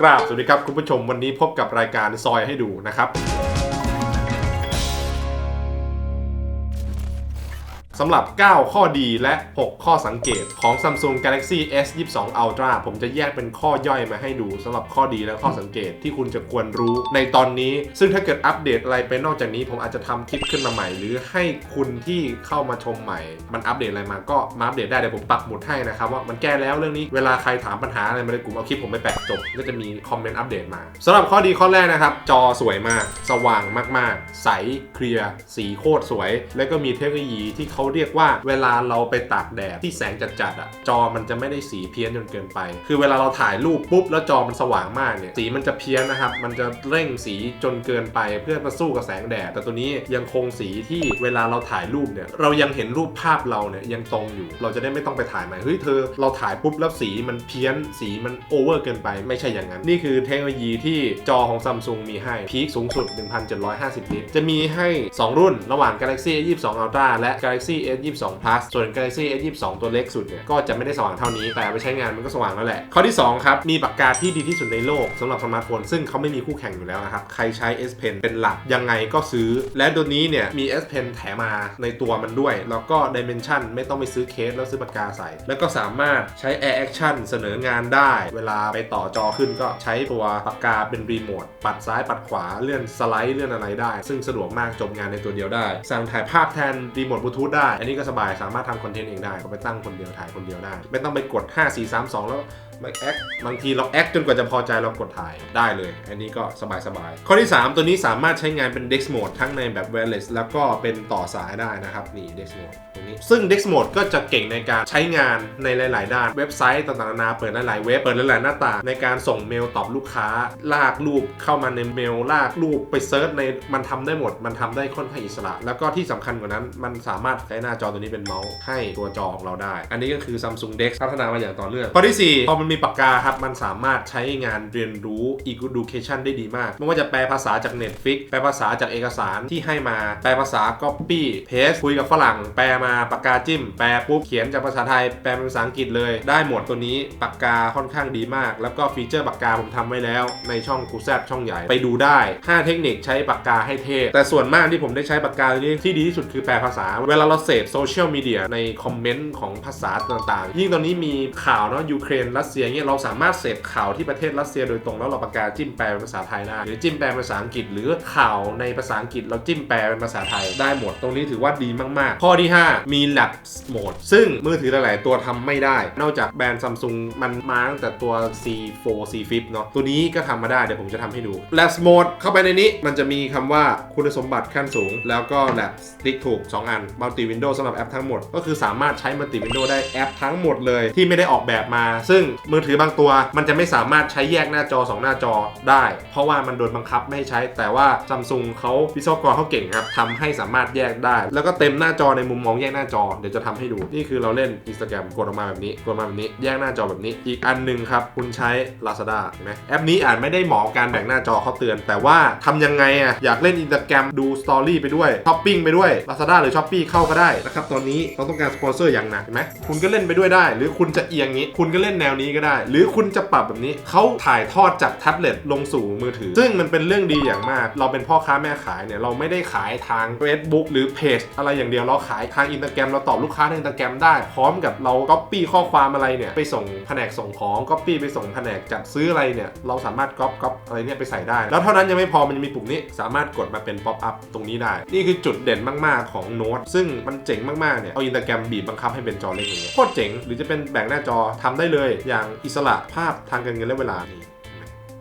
กราบสวัสดีครับคุณผู้ชมวันนี้พบกับรายการซอยให้ดูนะครับ สำหรับ 9 ข้อดีและ 6 ข้อสังเกตของ Samsung Galaxy S 22 Ultra ผมจะแยกเป็นข้อย่อยมาให้ดูสำหรับข้อดีและข้อสังเกตที่คุณจะควรรู้ในตอนนี้ ซึ่งถ้าเกิดอัปเดตอะไรไปนอกจากนี้ ผมอาจจะทำคลิปขึ้นมาใหม่ หรือให้คุณที่เข้ามาชมใหม่ มันอัปเดตอะไรมาก็มาอัปเดตได้เดี๋ยวผมปักหมุดให้นะครับว่ามันแก้แล้วเรื่องนี้เวลาใครถามปัญหาอะไรมาในกลุ่มเอาคลิปผมไปแปะจบก็จะมีคอมเมนต์อัปเดตมาสำหรับข้อดีข้อแรกนะครับจอสวยมาก สว่างมากๆ ใสเคลียร์สีโคตรสวย แล้วก็มีเทคโนโลยีที่เขาเรียกว่าเวลาเราไปตากแดดที่แสงจัดๆอะจอมันจะไม่ได้สีเพี้ยนจนเกินไป คือเวลาเราถ่ายรูปปุ๊บแล้วจอมันสว่างมากเนี่ยสีมันจะเพี้ยนนะครับ มันจะเร่งสีจนเกินไปเพื่อมาสู้กับแสงแดด แต่ตัวนี้ยังคงสีที่เวลาเราถ่ายรูปเนี่ยเรายังเห็นรูปภาพเราเนี่ยยังตรงอยู่ เราจะได้ไม่ต้องไปถ่ายใหม่เฮ้ยเธอ เราถ่ายปุ๊บแล้วสีมันเพี้ยนสีมันโอเวอร์เกินไปไม่ใช่อย่างนั้น นี่คือเทคโนโลยีที่จอของซัมซุงมีให้พีคสูงสุด 1750 นิตจะมีให้ 2 รุ่นระหว่าง Galaxy 22 Ultra และ Galaxy S22 Plus ส่วน Galaxy S22 ตัวเล็กสุดเนี่ยก็จะไม่ได้สว่างเท่านี้ แต่เอาไปใช้งานมันก็สว่างแล้วแหละ ข้อที่ 2 ครับ มีปากกาที่ดีที่สุดในโลกสำหรับสมาร์ทโฟนซึ่งเขาไม่มีคู่แข่งอยู่แล้วนะครับ ใครใช้ S Pen เป็นหลักยังไงก็ซื้อ และตัวนี้เนี่ยมี S Pen แถมมาในตัวมันด้วย แล้วก็ Dimension ไม่ต้องไปซื้อเคสแล้วซื้อปากกาใส่ แล้วก็สามารถใช้ Air Action เสนองานได้ เวลาไปต่อจอขึ้นก็ใช้ตัวปากกาเป็นรีโมทปัดซ้ายปัดขวาเลื่อนสไลด์เลื่อนอะไรได้ ซึ่งสะดวกมากจบงานในตัวเดียวได้ สั่งถ่ายภาพแทนรีโมทบลูทูธได้อันนี้ก็สบายสามารถทำคอนเทนต์เองได้ก็ไปตั้งคนเดียวถ่ายคนเดียวได้ ไม่ต้องไปกด 5 4 3 2 แล้ว ไม่แอคบางทีเราแอคจนกว่าจะพอใจเรากดถ่ายได้เลย อันนี้ก็สบายสบายๆ ข้อที่ 3 ตัวนี้สามารถใช้งานเป็น Dex Mode ทั้งในแบบ wireless แล้วก็เป็นต่อสายได้นะครับ นี่ Dex Mode ตรงนี้ ซึ่ง Dex Mode ก็จะเก่งในการใช้งานในหลาย ๆ ด้าน เว็บไซต์ต่างๆนานาเปิดหลายๆเว็บ เปิดหลายๆหน้าต่างในการส่งเมลตอบลูกค้า ลากรูปเข้ามาในเมล ลากรูปไปเซิร์ชใน มันทำได้หมด มันทำได้ค่อนข้างอิสระ แล้วก็ที่สำคัญกว่านั้น มันสามารถใช้หน้าจอตัวนี้เป็นเมาส์ให้ตัวจอของเราได้ อันนี้ก็คือ Samsung Dex พัฒนามาอย่างต่อเนื่อง ข้อที่4พอมันมีปากกาครับ มันสามารถใช้งานเรียนรู้ education ได้ดีมาก ไม่ว่าจะแปลภาษาจาก Netflix แปลภาษาจากเอกสารที่ให้มา แปลภาษา copy paste คุยกับฝรั่ง แปลมาปากกาจิ้ม แปลปุ๊บเขียนจากภาษาไทย แปลเป็นภาษาอังกฤษเลย ได้หมดตัวนี้ปากกาค่อนข้างดีมาก แล้วก็ฟีเจอร์ปากกาผมทำไว้แล้ว ในช่องกูแซบช่องใหญ่ไปดูได้ 5 เทคนิคใช้ปากกาให้เท่แต่ส่วนมากที่ผมได้ใช้ปากกาตัวนี้ที่ดีที่สุดคือแปลภาษา เวลาเราเสพโซเชียลมีเดียในคอมเมนต์ของภาษาต่างๆ ยิ่งตอนนี้มีข่าวเนาะยูเครนรัสเซียเงี้ยเราสามารถเสพข่าวที่ประเทศรัสเซียโดยตรงแล้วเราปากกาจิ้มแปลเป็นภาษาไทยได้หรือจิ้มแปลเป็นภาษาอังกฤษ หรือข่าวในภาษาอังกฤษเราจิ้มแปลเป็นภาษาไทยได้หมดตรงนี้ถือว่าดีมากๆ ข้อที่ 5 มี lab Mode ซึ่งมือถือหลาย ๆ ตัวทำไม่ได้ นอกจากแบรนด์ Samsung มันมาตั้งแต่ตัว C4 C Flip เนาะตัวนี้ก็ทำมาได้เดี๋ยวผมจะทำให้ดู lab Mode เข้าไปในนี้มันจะมีคำว่าคุณสมบัติขั้นสูง แล้วก็ Labs ติ๊กถูก 2 อัน Multi Window สำหรับแอปทั้งหมด ก็คือสามารถใช้ Multi Window ได้แอปทั้งหมดเลยที่ไม่ได้ออกแบบมา ซึ่งมือถือบางตัว มันจะไม่สามารถใช้แยกหน้าจอ 2 หน้าจอได้ เพราะว่ามันโดนบังคับไม่ให้ใช้ แต่ว่า Samsung เขาวิศวกรเขาเก่งครับทำให้สามารถแยกได้ แล้วก็เต็มหน้าจอในมุมมองแยกหน้าจอเดี๋ยวจะทำให้ดูนี่คือเราเล่น Instagram กดออกมาแบบนี้กดมาแบบนี้แยกหน้าจอแบบนี้ อีกอันหนึ่งครับคุณใช้ Lazada เห็นไหมแอปนี้อาจไม่ได้เหมาะกับการแบ่งหน้าจอเขาเตือน แต่ว่าทำยังไงอะอยากเล่น Instagram ดูสตอรี่ไปด้วยช้อปปิ้งไปด้วย Lazada หรือ Shopee เข้าก็ได้นะครับตอนนี้เขาต้องการสปอนเซอร์อย่างหนักเห็นไหมคุณก็เล่นไปด้วยได้ หรือคุณจะเอียงนี้ คุณก็เล่นแนวนี้ก็ได้ หรือคุณจะปรับแบบนี้เขาถ่ายทอดจากแท็บเล็ตลงสู่มือถือ ซึ่งมันเป็นเรื่องดีอย่างมาก เราเป็นพ่อค้าแม่ขายเนี่ยเราไม่ได้ขายทาง Facebook หรือเพจอะไรอย่างเดียวเราขายทางอินสตาแกรมเราตอบลูกค้าในอินสตาแกรมได้ พร้อมกับเราก๊อปปี้ข้อความอะไรเนี่ยไปส่งแผนกส่งของก๊อปปี้ไปส่งแผนกจัดซื้ออะไรเนี่ยเราสามารถก๊อปก๊อปอะไรเนี่ยไปใส่ได้ แล้วเท่านั้นยังไม่พอมันจะมีปุ่มนี้สามารถกดมาเป็นป๊อปอัพตรงนี้ได้ นี่คือจุดเด่นมากๆของโน้ตซึ่งมันเจ๋งมากๆเนี่ยเอาอินสตาแกรมบีบบังคับให้เป็นจอเล็กอย่างเงี้ยโคตรเจ๋งหรือจะเป็นแบ่งหน้าจอทำได้เลยอย่างอิสระภาพทางการเงินและเวลานี้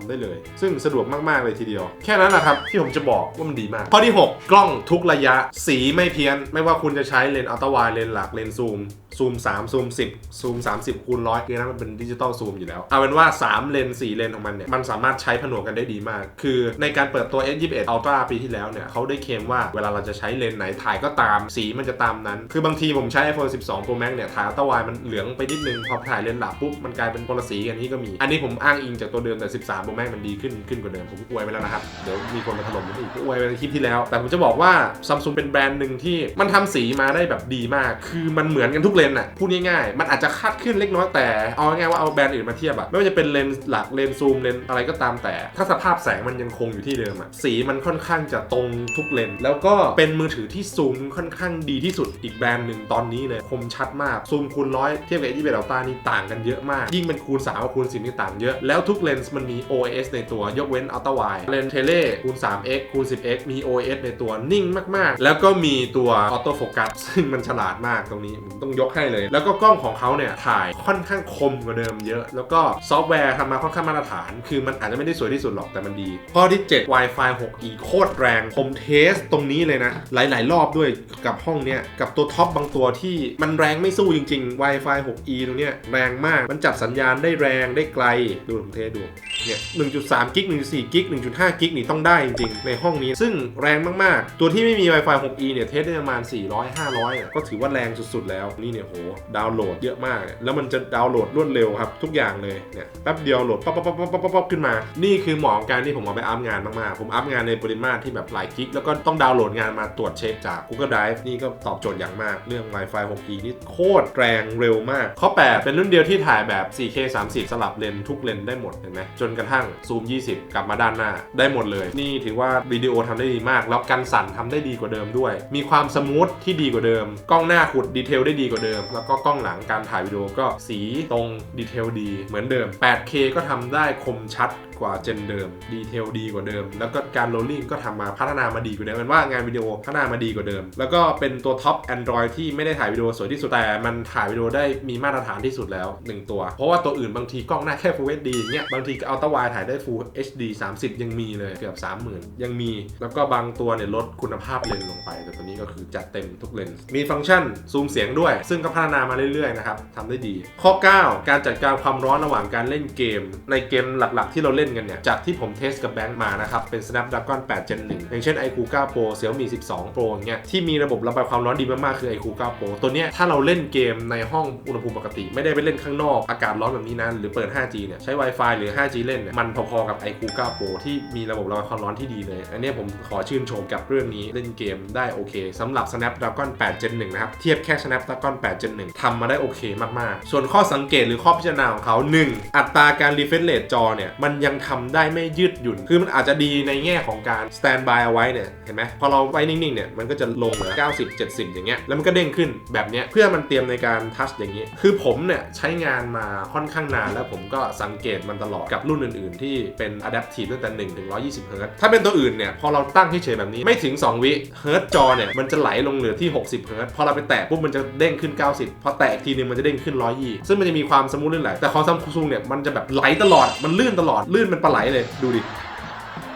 ทำได้เลย ซึ่งสะดวกมากๆเลยทีเดียว แค่นั้นแหละครับที่ผมจะบอกว่ามันดีมาก ข้อที่ 6 กล้องทุกระยะสีไม่เพี้ยน ไม่ว่าคุณจะใช้เลนส์อัลตร้าไวเลนส์หลักเลนส์ซูมซูม3ซูม10ซูม30คูณร้อยคือนั้นมันเป็นดิจิตอลซูมอยู่แล้ว เอาเป็นว่า 3 เลนส์4เลนของมันเนี่ย มันสามารถใช้ผนวกกันได้ดีมาก คือในการเปิดตัว S21 Ultra ปีที่แล้วเนี่ยเขาได้เคลมว่าเวลาเราจะใช้เลนไหนถ่ายก็ตามสีมันจะตามนั้น คือบางทีผมใช้ iPhone 12 Pro Max เนี่ย ถ่ายอัลตร้าไวมันเหลืองไปนิดนึง พอถ่ายเลนหลักปุ๊บมันกลายเป็นคนละสีกันนี่ก็มี อันนี้ผมอ้างอิงจากตัวเดิมแต่ 13 Pro Max มันดีขึ้นขึ้นกว่าเดิมผมอวยไปแล้วนะครับ เดี๋ยวมีคนมาถล่มผมอีกอวยไปในคลิปที่แล้ว แต่ผมจะบอกว่า Samsung เป็นแบรนด์หนึ่งที่มันทำสีมาได้แบบดีมาก คือมันเหมือนกันทุกเลนส์อะพูดง่ายๆ มันอาจจะคาดขึ้นเล็กน้อยแต่เอาง่ายๆว่าเอาแบรนด์อื่นมาเทียบอะไม่ว่าจะเป็นเลนส์หลักเลนส์ซูมเลนส์อะไรก็ตามแต่ ถ้าสภาพแสงมันยังคงอยู่ที่เดิมอะสีมันค่อนข้างจะตรงทุกเลนส์แล้วก็เป็นมือถือที่ซูมค่อนข้างดีที่สุดอีกแบรนด์หนึ่งตอนนี้เลยคมชัดมากซูมคูณร้อยเทียบกับ21 Ultra นี่ต่างกันเยอะมาก ยิ่งเป็นคูณ3กับคูณ10นี่ต่างเยอะแล้วทุกเลนส์มันมี OS ในตัวยกเว้น Ultra Wide เลนเทเลคูณ 3x คูณ 10x มี OS ในตัวนิ่งมากๆ แล้วก็มีตัวออโต้โฟกัสซึ่งมันฉลาดมากตรงนี้ผมต้องยกให้เลย แล้วก็กล้องของเขาเนี่ยถ่ายค่อนข้างคมกว่าเดิมเยอะ แล้วก็ซอฟต์แวร์ทำมาค่อนข้างมาตรฐาน คือมันอาจจะไม่ได้สวยที่สุดหรอกแต่มันดี ข้อที่ 7 Wi-Fi 6E โคตรแรง ผมเทสตรงนี้เลยนะ หลาย ๆ รอบด้วยกับห้องเนี้ยกับตัวท็อปบางตัวที่มันแรงไม่สู้จริง ๆ Wi-Fi 6E ตรงเนี้ยแรงมากมันจับสัญญาณได้แรงได้ไกลดูผมเทสดูเนี่ย1.3 กิก 1.4 กิก 1.5 กิกนี่ต้องได้จริงๆ ในห้องนี้ ซึ่งแรงมากๆ ตัวที่ไม่มี Wi-Fi 6E เนี่ย เทสได้ประมาณ 400 500อะก็ถือว่าแรงสุดๆ แล้ว นี่เนี่ยโห ดาวน์โหลดเยอะมาก แล้วมันจะดาวน์โหลดรวดเร็วครับ ทุกอย่างเลย เนี่ย แป๊บเดียวโหลดป๊อปป๊อปป๊อปป๊อปป๊อปขึ้นมา นี่คือเหมาะกับการที่ผมเอาไปอัพงานมากๆ ผมอัพงานในปริมาตรที่แบบหลายกิก แล้วก็ต้องดาวน์โหลดงานมาตรวจเช็คจาก Google Drive นี่ก็ตอบโจทย์อย่างมาก เรื่อง Wi-Fi 6E นี่โคตรแรงเร็วมาก ข้อ 8 เป็นรุ่นเดียวที่ถ่ายแบบ 4K 30 สลับเลนทุกเลนได้หมดเห็นไหมจนกระทั่งซูม 20 กลับมาด้านหน้า ได้หมดเลย นี่ถือว่าวิดีโอทำได้ดีมาก แล้วกันสั่นทำได้ดีกว่าเดิมด้วย มีความสมูทที่ดีกว่าเดิม กล้องหน้าขุดดีเทลได้ดีกว่าเดิม แล้วก็กล้องหลังการถ่ายวิดีโอก็สีตรงดีเทลดีเหมือนเดิม 8K ก็ทำได้คมชัด กว่าเจนเดิม ดีเทลดีกว่าเดิม แล้วก็การโรลลิ่งก็ทำมาพัฒนามาดีกว่าเดิมเป็นว่างานวิดีโอพัฒนามาดีกว่าเดิม แล้วก็เป็นตัวท็อป Android ที่ไม่ได้ถ่ายวิดีโอสวยที่สุดแต่มันถ่ายวิดีโอได้มีมาตรฐานที่สุดแล้ว 1 ตัว เพราะว่าตัวอื่นบางทีกล้องหน้าแค่ Full HD อย่างเงี้ยบางทีอัลตร้าไวถ่ายได้ Full HD 30 ยังมีเลยเกือบ30,000 ยังมี แล้วก็บางตัวเนี่ยลดคุณภาพเลนส์ลงไป แต่ตัวนี้ก็คือจัดเต็มทุกเลนส์มีฟังก์ชันซูมเสียงด้วย ซึ่งก็พัฒนามาเรื่อยๆนะครับทำได้ดี ข้อ 9 การจัดการความร้อนระหว่างการเล่นเกม ในเกมหลักๆ ที่เราเล่นกันเนี่ย จากที่ผมเทสกับแบงค์มานะครับ เป็น Snapdragon 8 Gen 1 อย่างเช่น iQOO 9 Pro Xiaomi 12 Pro อย่างเงี้ย ที่มีระบบระบายความร้อนดีมากๆ คือ iQOO 9 Pro ตัวเนี้ยถ้าเราเล่นเกมในห้องอุณหภูมิปกติ ไม่ได้ไปเล่นข้างนอกอากาศร้อนแบบนี้นะหรือเปิด 5G เนี่ยใช้ Wi-Fi หรือ 5G เล่นเนี่ยมันพอๆกับ iQOO 9 Pro ที่มีระบบระบายความร้อนที่ดีเลย อันนี้ผมขอชื่นชมกับเรื่องนี้เล่นเกมได้โอเคสำหรับ Snapdragon 8 Gen 1นะครับเทียบแค่ Snapdragon 8 Gen 1ทำมาได้โอเคมากๆ ส่วนข้อสังเกตหรือข้อพิจารณาของเขา 1. อัตราการ refresh rate จอเนี่ยมันยังทำได้ไม่ยืดหยุ่น คือมันอาจจะดีในแง่ของการ stand by เอาไว้เนี่ยเห็นไหมพอเราไว้นิ่งๆเนี่ยมันก็จะลงเหลือ90 70 อย่างเงี้ยแล้วมันก็เด้งขึ้นแบบเนี้ยเพื่อมันเตรียมในการทัชอย่างงี้ คือผมเนี่ยใช้งานมาค่อนข้างนาน แล้วผมก็สังเกตมันตลอดกับรุ่นอื่นๆ ที่เป็น adaptive ตั้งแต่1ถึง120เฮิร์ตถ้าเป็นตัวอื่นเนี่ยพอเราตั้งเฉยๆแบบนี้ไม่ถึง 2 วิเฮิร์ตจอเนี่ยมันจะไหลลงเหลือที่ 60เฮิร์ตพอเราไปแตะปุ๊บมันจะเด้งขึ้น 90 พอแตะอีกทีนึงมันจะเด้งขึ้น120ซึ่งมันจะมีความสมูทลื่นไหลแต่ของซัมซุงเนี่ยมันจะแบบไหลตลอดมันลื่นตลอดลื่นเป็นปลาไหลเลยดูดิ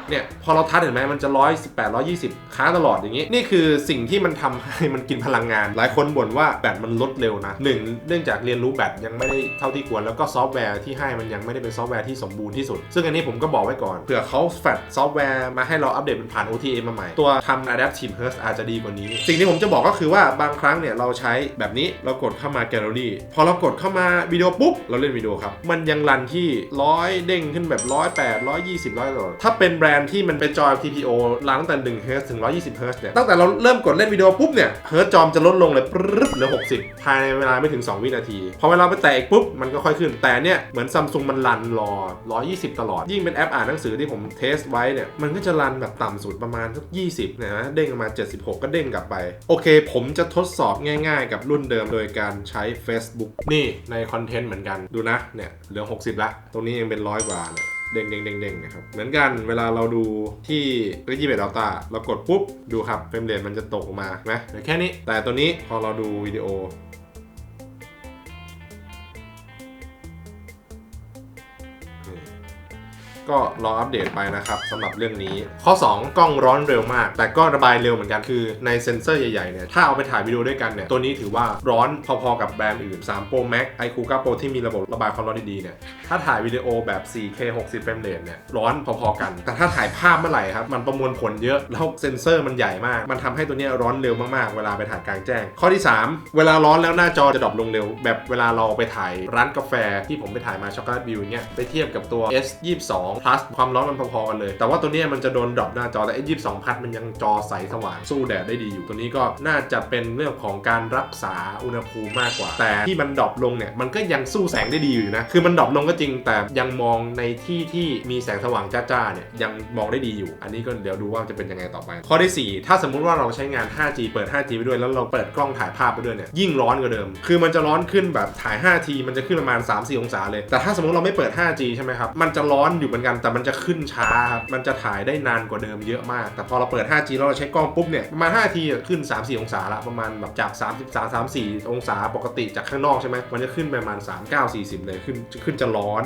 เนี่ยพอเราทัดเห็นไหมมันจะ118 120ค้างตลอดอย่างนี้ นี่คือสิ่งที่มันทำให้มันกินพลังงาน หลายคนบ่นว่าแบตมันลดเร็วนะหนึ่งเนื่องจากเรียนรู้แบตยังไม่ได้เท่าที่ควรแล้วก็ซอฟต์แวร์ที่ให้มันยังไม่ได้เป็นซอฟต์แวร์ที่สมบูรณ์ที่สุด ซึ่งอันนี้ผมก็บอกไว้ก่อนเผื่อเขาแฟดซอฟต์แวร์มาให้เราอัปเดตเป็นผ่าน OTA มาใหม่ตัวทำ Adaptive Hertz อาจจะดีกว่านี้ สิ่งที่ผมจะบอกก็คือว่าบางครั้งเนี่ยเราใช้แบบนี้เรากดเข้ามาแกลเลอรี่พอเรากดเข้ามาวิดีโอปุ๊บเราเล่นวิดีโอครับมันยังรันที่ร้อยเด้งขึ้นแบบร้อยแปดร้อยยี่สิบร้อยตลอดถ้าเป็นแบรนด์ที่มันเป็นจอย TPO ล้างตั้งแต่1 Hz ถึง 120 Hz เนี่ย ตั้งแต่เราเริ่มกดเล่นวิดีโอปุ๊บเนี่ย เฮิร์ตจอมจะลดลงเลยปรึ๊บเหลือ 60 ภายในเวลาไม่ถึง 2 วินาที พอเวลาไปแตะอีกปุ๊บ มันก็ค่อยขึ้น แต่เนี่ย เหมือนซัมซุงมันรันรอ 120 ตลอด ยิ่งเป็นแอปอ่านหนังสือที่ผมเทสไว้เนี่ย มันก็จะรันแบบต่ำสุดประมาณสัก 20นะเด้งมา 76 ก็เด้งกลับไป โอเค ผมจะทดสอบง่าย ๆ กับรุ่นเดิมโดยการใช้ Facebook นี่ในคอนเทนต์เหมือนกัน ดูนะ เนี่ย เหลือ 60 ละ ตรงนี้ยังเป็นร้อยกว่าเนี่ย เด้งเด้งเด้งเด้งนะครับ เหมือนกันเวลาเราดูที่รีจิเบตอัลตาเรากดปุ๊บ ดูครับเฟรมเรทมันจะตกออกมาไหมแค่นี้ แต่ตัวนี้พอเราดูวิดีโอ ก็รออัปเดตไปนะครับสำหรับเรื่องนี้ ข้อ 2 กล้องร้อนเร็วมาก แต่ก็ระบายเร็วเหมือนกันคือในเซนเซอร์ใหญ่ๆเนี่ยถ้าเอาไปถ่ายวิดีโอด้วยกันเนี่ยตัวนี้ถือว่าร้อนพอๆกับแบรนด์อื่น3 Pro Max iQOO 9 Pro ที่มีระบบระบายความร้อนดีๆเนี่ยถ้าถ่ายวิดีโอแบบ 4K 60เฟรมเรทเนี่ยร้อนพอๆกัน แต่ถ้าถ่ายภาพเมื่อไหร่ครับมันประมวลผลเยอะแล้วเซนเซอร์มันใหญ่มาก มันทำให้ตัวนี้ร้อนเร็วมากๆเวลาไปถ่ายกลางแจ้ง ข้อที่ 3 เวลาร้อนแล้วหน้าจอจะดรอปลงเร็ว แบบเวลาเราไปถ่ายร้านกาแฟที่ผมไปถ่ายมาช็อกโกแลตวิวเงี้ยไปเทียบกับตัว S 22 22 plus ความร้อนมันพอๆกันเลย แต่ว่าตัวนี้มันจะโดนดรอปหน้าจอแต่ S22 plus มันยังจอใสสว่างสู้แดดได้ดีอยู่ตัวนี้ก็น่าจะเป็นเรื่องของการรักษาอุณหภูมิมากกว่า แต่ที่มันดรอปลงเนี่ยมันก็ยังสู้แสงได้ดีอยู่นะคือมันดรอปลงก็จริงแต่ยังมองในที่ที่มีแสงสว่างจ้าๆเนี่ยยังมองได้ดีอยู่ อันนี้ก็เดี๋ยวดูว่าจะเป็นยังไงต่อไป ข้อที่ 4 ถ้าสมมุติว่าเราใช้งาน 5G เปิด 5G ไปด้วย แล้วเราเปิดกล้องถ่ายภาพไปด้วยเนี่ยยิ่งร้อนกว่าเดิม คือมันจะร้อนขึ้นแบบถ่าย 5T มันจะขึ้นประมาณ 3-4 องศาเลย แต่ถ้าสมมติเราไม่เปิด 5G ใช่ไหมครับ มันจะร้อนอยู่เหมือนกันแต่มันจะขึ้นช้าครับมันจะถ่ายได้นานกว่าเดิมเยอะมาก แต่พอเราเปิด 5G แล้วเราใช้กล้องปุ๊บเนี่ยประมาณ 5T อะขึ้น 3-4 องศาละประมาณแบบจาก 33 34 องศาปกติจากข้างนอกใช่ไหมมันจะขึ้นไปประมาณ 39 40 เลยขึ้นขึ้นจะร้อน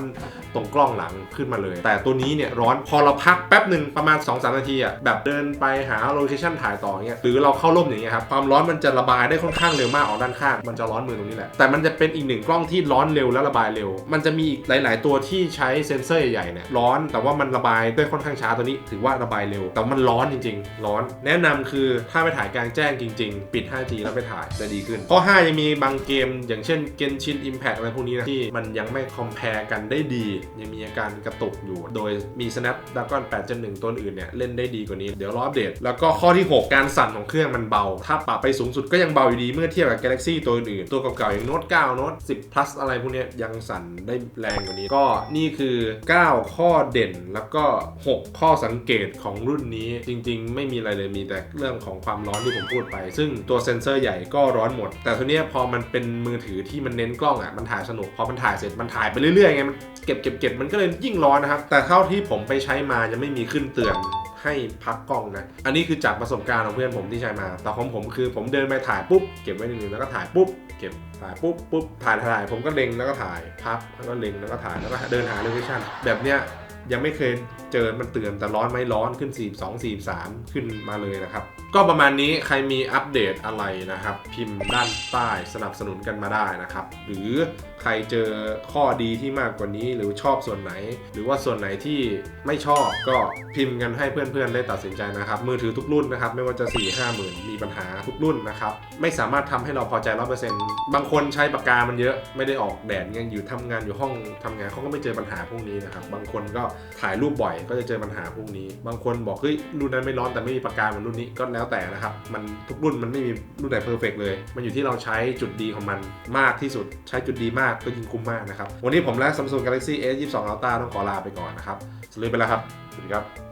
ตรงกล้องหลังขึ้นมาเลย แต่ตัวนี้เนี่ยร้อนพอเราพักแป๊บหนึ่งประมาณ 2-3 นาทีอะแบบเดินไปหาโลเคชั่นถ่ายต่อเงี้ยหรือเราเข้าร่มอย่างเงี้ยครับความร้อนมันจะระบายได้ค่อนข้างเร็วมากออกด้านข้างมันจะร้อนมือตรงนี้แหละแต่มันจะเป็นอีกหนึ่งกล้องที่ร้อนเร็วและระบายเร็ว มันจะมีอีกหลาย ๆ ตัวที่ใช้เซ็นเซอร์ใหญ่ๆเนี่ยร้อน แต่ว่ามันระบายด้วยค่อนข้างช้าตัวนี้ ถือว่าระบายเร็ว แต่มันร้อนจริง ๆ ร้อน แนะนำคือถ้าไปถ่ายกลางแจ้งจริง ๆ ปิด 5G แล้วไปถ่ายจะดีขึ้น ข้อ 5 ยังมีบางเกม อย่างเช่น Genshin Impact อะไรพวกนี้นะที่มันยังไม่คอมเพลกันได้ดี ยังมีอาการกระตุกอยู่ โดยมี Snapdragon 8.1 ตัวอื่นเนี่ยเล่นได้ดีกว่านี้เดี๋ยวรออัปเดต แล้วก็ข้อที่ 6 การสั่นของเครื่องมันเบา ถ้าปรับไปสูงสุดก็ยังเบาอยู่ดีเมื่อเทียบกับ Galaxy ตัวอื่นตัวเก่าๆอย่าง Note 9 Note 10 plus อะไรพวกนี้ยยังสั่นได้แรงกว่านี้ ก็นี่คือ 9 ข้อเด่นแล้วก็ 6 ข้อสังเกตของรุ่นนี้จริง ๆ ไม่มีอะไรเลยมีแต่เรื่องของความร้อนที่ผมพูดไป ซึ่งตัวเซ็นเซอร์ใหญ่ก็ร้อนหมด แต่ทีนี้พอมันเป็นมือถือที่มันเน้นกล้องอะมันถ่ายสนุกพอมันถ่ายเสร็จมันถ่ายไปเรื่อยๆไงมันเก็บเก็บเก็บมันก็เลยยิ่งร้อนนะครับ แต่เท่าที่ผมไปใช้มายังไม่มีขึ้นเตือนให้พักกล้องนะ อันนี้คือจากประสบการณ์ของเพื่อนผมที่ใช้มา แต่ของผมคือผมเดินไปถ่ายปุ๊บเก็บไว้หนึ่งแล้วก็ถ่ายปุ๊บเก็บถ่ายปุ๊บปุ๊บถ่ายถ่ายผมก็เล็งแล้วก็ถ่ายพักแล้วก็เล็งแล้วก็ถ่ายแล้วก็เดินหาโลเคชั่นแบบเนี้ย ยังไม่เคยเจอมันเตือนแต่ร้อนไหม่ร้อนขึ้น 42 43 ขึ้นมาเลยนะครับก็ประมาณนี้ใครมีอัปเดตอะไรนะครับ พิมพ์ด้านใต้สนับสนุนกันมาได้นะครับ หรือใครเจอข้อดีที่มากกว่านี้หรือชอบส่วนไหน หรือว่าส่วนไหนที่ไม่ชอบก็พิมพ์กันให้เพื่อนๆได้ตัดสินใจนะครับ มือถือทุกรุ่นนะครับ ไม่ว่าจะ 4 5หมื่นมีปัญหาทุกรุ่นนะครับ ไม่สามารถทำให้เราพอใจ100%บางคนใช้ปากกามันเยอะไม่ได้ออกแดดเงี้ยอยู่ทำงานอยู่ห้องทำงานเขาก็ไม่เจอปัญหาพวกนี้นะครับบางคนก็ถ่ายรูปบ่อยก็จะเจอปัญหาพวกนี้ บางคนบอกเฮ้ยรุ่นนั้นไม่ร้อนแต่ไม่มีปากกาเหมือนรุ่นนี้ก็แแล้วแต่นะครับ มันทุกรุ่นมันไม่มีรุ่นไหนเพอร์เฟกเลย มันอยู่ที่เราใช้จุดดีของมันมากที่สุด ใช้จุดดีมากก็ยิ่งคุ้มมากนะครับ วันนี้ผมและ Samsung Galaxy S 22 Ultra ต้องขอลาไปก่อนนะครับสวัสดีไปแล้วครับ สวัสดีครับ